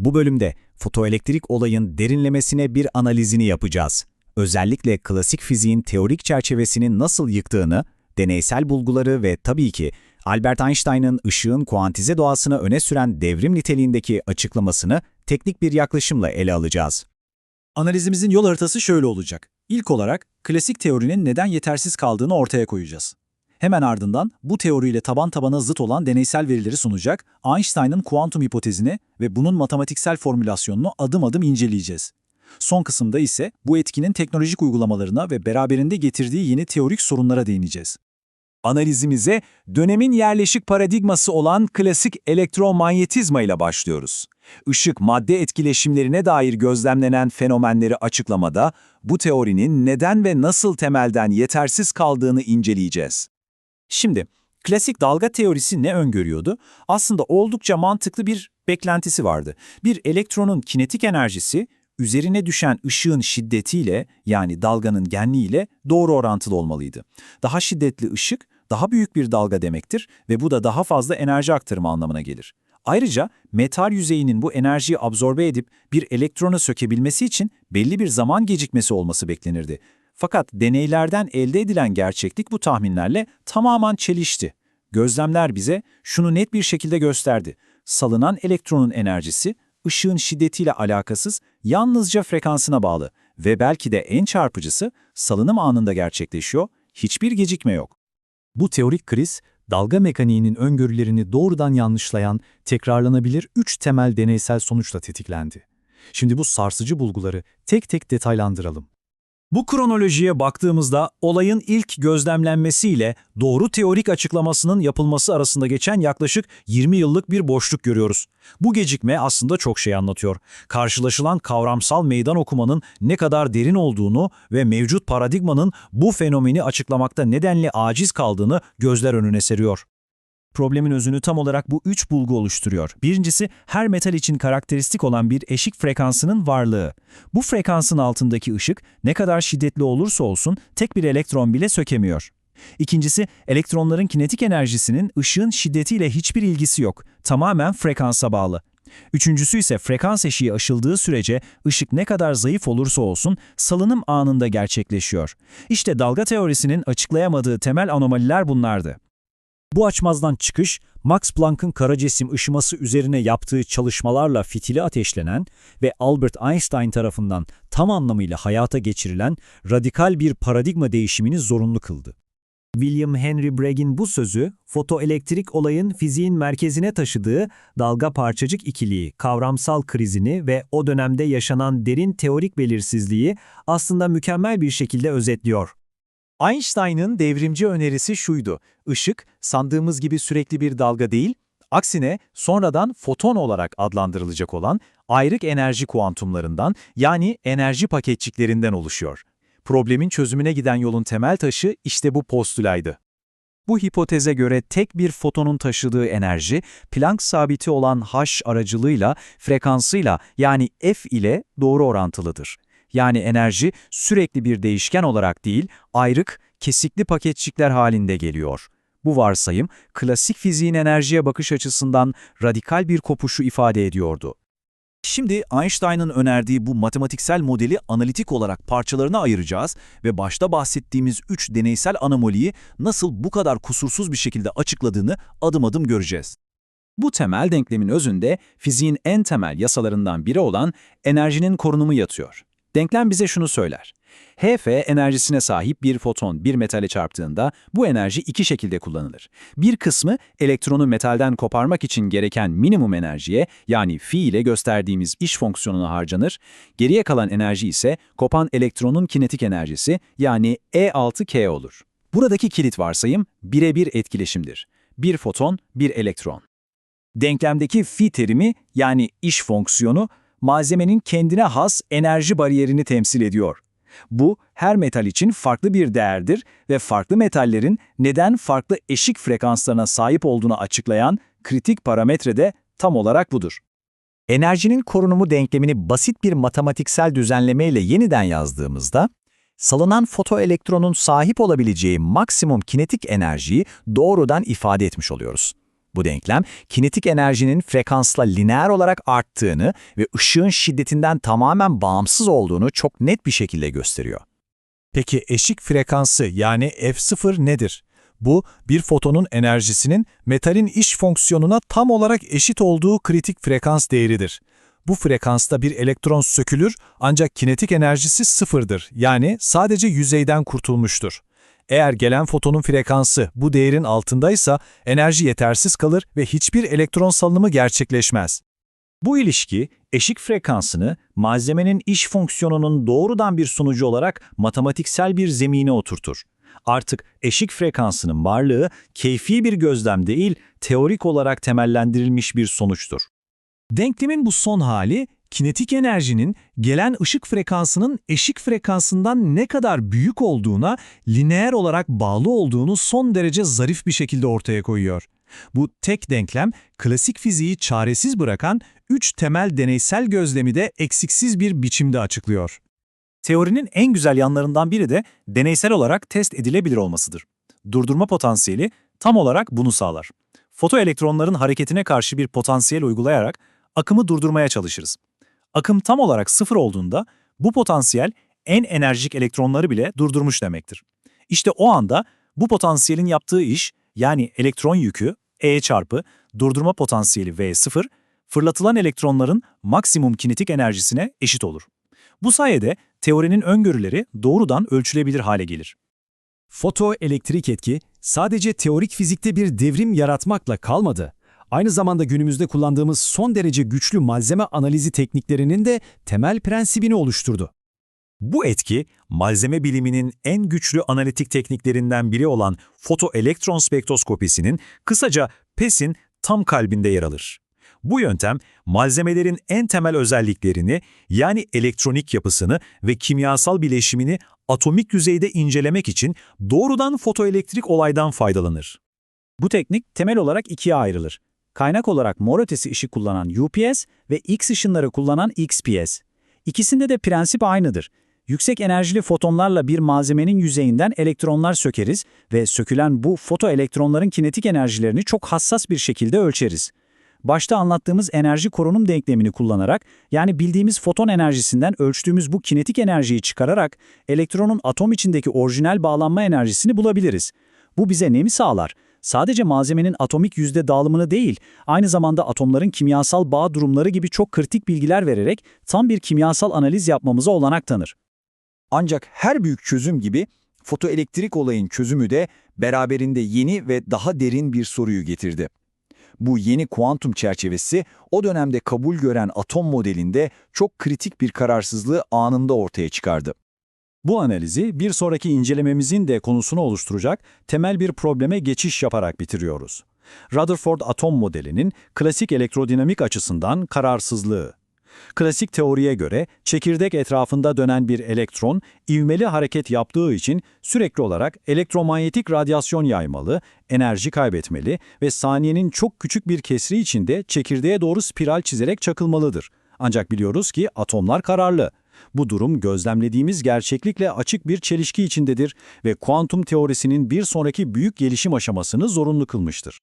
Bu bölümde fotoelektrik olayın derinlemesine bir analizini yapacağız. Özellikle klasik fiziğin teorik çerçevesini nasıl yıktığını, deneysel bulguları ve tabii ki Albert Einstein'ın ışığın kuantize doğasını öne süren devrim niteliğindeki açıklamasını teknik bir yaklaşımla ele alacağız. Analizimizin yol haritası şöyle olacak. İlk olarak klasik teorinin neden yetersiz kaldığını ortaya koyacağız. Hemen ardından bu teoriyle taban tabana zıt olan deneysel verileri sunacak, Einstein'ın kuantum hipotezini ve bunun matematiksel formülasyonunu adım adım inceleyeceğiz. Son kısımda ise bu etkinin teknolojik uygulamalarına ve beraberinde getirdiği yeni teorik sorunlara değineceğiz. Analizimize dönemin yerleşik paradigması olan klasik elektromanyetizma ile başlıyoruz. Işık madde etkileşimlerine dair gözlemlenen fenomenleri açıklamada bu teorinin neden ve nasıl temelden yetersiz kaldığını inceleyeceğiz. Şimdi, klasik dalga teorisi ne öngörüyordu? Aslında oldukça mantıklı bir beklentisi vardı. Bir elektronun kinetik enerjisi, üzerine düşen ışığın şiddetiyle yani dalganın genliğiyle doğru orantılı olmalıydı. Daha şiddetli ışık, daha büyük bir dalga demektir ve bu da daha fazla enerji aktarımı anlamına gelir. Ayrıca metal yüzeyinin bu enerjiyi absorbe edip bir elektronu sökebilmesi için belli bir zaman gecikmesi olması beklenirdi. Fakat deneylerden elde edilen gerçeklik bu tahminlerle tamamen çelişti. Gözlemler bize şunu net bir şekilde gösterdi. Salınan elektronun enerjisi ışığın şiddetiyle alakasız, yalnızca frekansına bağlı ve belki de en çarpıcısı salınım anında gerçekleşiyor, hiçbir gecikme yok. Bu teorik kriz, dalga mekaniğinin öngörülerini doğrudan yanlışlayan, tekrarlanabilir üç temel deneysel sonuçla tetiklendi. Şimdi bu sarsıcı bulguları tek tek detaylandıralım. Bu kronolojiye baktığımızda olayın ilk gözlemlenmesiyle doğru teorik açıklamasının yapılması arasında geçen yaklaşık 20 yıllık bir boşluk görüyoruz. Bu gecikme aslında çok şey anlatıyor. Karşılaşılan kavramsal meydan okumanın ne kadar derin olduğunu ve mevcut paradigmanın bu fenomeni açıklamakta nedenli aciz kaldığını gözler önüne seriyor. Problemin özünü tam olarak bu üç bulgu oluşturuyor. Birincisi, her metal için karakteristik olan bir eşik frekansının varlığı. Bu frekansın altındaki ışık ne kadar şiddetli olursa olsun tek bir elektron bile sökemiyor. İkincisi, elektronların kinetik enerjisinin ışığın şiddetiyle hiçbir ilgisi yok. Tamamen frekansa bağlı. Üçüncüsü ise frekans eşiği aşıldığı sürece ışık ne kadar zayıf olursa olsun salınım anında gerçekleşiyor. İşte dalga teorisinin açıklayamadığı temel anomaliler bunlardı. Bu açmazdan çıkış, Max Planck'ın kara cisim ışıması üzerine yaptığı çalışmalarla fitili ateşlenen ve Albert Einstein tarafından tam anlamıyla hayata geçirilen radikal bir paradigma değişimini zorunlu kıldı. William Henry Bragg'in bu sözü, fotoelektrik olayın fiziğin merkezine taşıdığı dalga parçacık ikiliği, kavramsal krizini ve o dönemde yaşanan derin teorik belirsizliği aslında mükemmel bir şekilde özetliyor. Einstein'ın devrimci önerisi şuydu. Işık, sandığımız gibi sürekli bir dalga değil, aksine sonradan foton olarak adlandırılacak olan ayrık enerji kuantumlarından yani enerji paketçiklerinden oluşuyor. Problemin çözümüne giden yolun temel taşı işte bu postulaydı. Bu hipoteze göre tek bir fotonun taşıdığı enerji, Planck sabiti olan H aracılığıyla, frekansıyla yani F ile doğru orantılıdır. Yani enerji sürekli bir değişken olarak değil, ayrık, kesikli paketçikler halinde geliyor. Bu varsayım, klasik fiziğin enerjiye bakış açısından radikal bir kopuşu ifade ediyordu. Şimdi Einstein'ın önerdiği bu matematiksel modeli analitik olarak parçalarına ayıracağız ve başta bahsettiğimiz üç deneysel anomaliyi nasıl bu kadar kusursuz bir şekilde açıkladığını adım adım göreceğiz. Bu temel denklemin özünde fiziğin en temel yasalarından biri olan enerjinin korunumu yatıyor. Denklem bize şunu söyler. Hf enerjisine sahip bir foton bir metale çarptığında bu enerji iki şekilde kullanılır. Bir kısmı elektronu metalden koparmak için gereken minimum enerjiye yani fi ile gösterdiğimiz iş fonksiyonuna harcanır. Geriye kalan enerji ise kopan elektronun kinetik enerjisi yani E6K olur. Buradaki kilit varsayım birebir etkileşimdir. Bir foton, bir elektron. Denklemdeki fi terimi yani iş fonksiyonu malzemenin kendine has enerji bariyerini temsil ediyor. Bu, her metal için farklı bir değerdir ve farklı metallerin neden farklı eşik frekanslarına sahip olduğunu açıklayan kritik parametre de tam olarak budur. Enerjinin korunumu denklemini basit bir matematiksel düzenlemeyle yeniden yazdığımızda, salınan fotoelektronun sahip olabileceği maksimum kinetik enerjiyi doğrudan ifade etmiş oluyoruz. Bu denklem, kinetik enerjinin frekansla lineer olarak arttığını ve ışığın şiddetinden tamamen bağımsız olduğunu çok net bir şekilde gösteriyor. Peki eşik frekansı yani F0 nedir? Bu, bir fotonun enerjisinin metalin iş fonksiyonuna tam olarak eşit olduğu kritik frekans değeridir. Bu frekansta bir elektron sökülür ancak kinetik enerjisi sıfırdır yani sadece yüzeyden kurtulmuştur. Eğer gelen fotonun frekansı bu değerin altındaysa enerji yetersiz kalır ve hiçbir elektron salınımı gerçekleşmez. Bu ilişki, eşik frekansını malzemenin iş fonksiyonunun doğrudan bir sonucu olarak matematiksel bir zemine oturtur. Artık eşik frekansının varlığı keyfi bir gözlem değil, teorik olarak temellendirilmiş bir sonuçtur. Denklemin bu son hali, kinetik enerjinin gelen ışık frekansının eşik frekansından ne kadar büyük olduğuna, lineer olarak bağlı olduğunu son derece zarif bir şekilde ortaya koyuyor. Bu tek denklem, klasik fiziği çaresiz bırakan üç temel deneysel gözlemi de eksiksiz bir biçimde açıklıyor. Teorinin en güzel yanlarından biri de deneysel olarak test edilebilir olmasıdır. Durdurma potansiyeli tam olarak bunu sağlar. Fotoelektronların hareketine karşı bir potansiyel uygulayarak akımı durdurmaya çalışırız. Akım tam olarak sıfır olduğunda bu potansiyel en enerjik elektronları bile durdurmuş demektir. İşte o anda bu potansiyelin yaptığı iş yani elektron yükü E çarpı durdurma potansiyeli V0 fırlatılan elektronların maksimum kinetik enerjisine eşit olur. Bu sayede teorinin öngörüleri doğrudan ölçülebilir hale gelir. Fotoelektrik etki sadece teorik fizikte bir devrim yaratmakla kalmadı. Aynı zamanda günümüzde kullandığımız son derece güçlü malzeme analizi tekniklerinin de temel prensibini oluşturdu. Bu etki, malzeme biliminin en güçlü analitik tekniklerinden biri olan fotoelektron spektroskopisinin, kısaca PES'in tam kalbinde yer alır. Bu yöntem, malzemelerin en temel özelliklerini, yani elektronik yapısını ve kimyasal bileşimini atomik yüzeyde incelemek için doğrudan fotoelektrik olaydan faydalanır. Bu teknik temel olarak ikiye ayrılır. Kaynak olarak mor ötesi ışık kullanan UPS ve X ışınları kullanan XPS. İkisinde de prensip aynıdır. Yüksek enerjili fotonlarla bir malzemenin yüzeyinden elektronlar sökeriz ve sökülen bu fotoelektronların kinetik enerjilerini çok hassas bir şekilde ölçeriz. Başta anlattığımız enerji korunum denklemini kullanarak, yani bildiğimiz foton enerjisinden ölçtüğümüz bu kinetik enerjiyi çıkararak elektronun atom içindeki orijinal bağlanma enerjisini bulabiliriz. Bu bize ne sağlar? Sadece malzemenin atomik yüzde dağılımını değil, aynı zamanda atomların kimyasal bağ durumları gibi çok kritik bilgiler vererek tam bir kimyasal analiz yapmamıza olanak tanır. Ancak her büyük çözüm gibi fotoelektrik olayın çözümü de beraberinde yeni ve daha derin bir soruyu getirdi. Bu yeni kuantum çerçevesi o dönemde kabul gören atom modelinde çok kritik bir kararsızlığı anında ortaya çıkardı. Bu analizi bir sonraki incelememizin de konusunu oluşturacak temel bir probleme geçiş yaparak bitiriyoruz. Rutherford atom modelinin klasik elektrodinamik açısından kararsızlığı. Klasik teoriye göre çekirdek etrafında dönen bir elektron ivmeli hareket yaptığı için sürekli olarak elektromanyetik radyasyon yaymalı, enerji kaybetmeli ve saniyenin çok küçük bir kesri içinde çekirdeğe doğru spiral çizerek çakılmalıdır. Ancak biliyoruz ki atomlar kararlı. Bu durum gözlemlediğimiz gerçeklikle açık bir çelişki içindedir ve kuantum teorisinin bir sonraki büyük gelişim aşamasını zorunlu kılmıştır.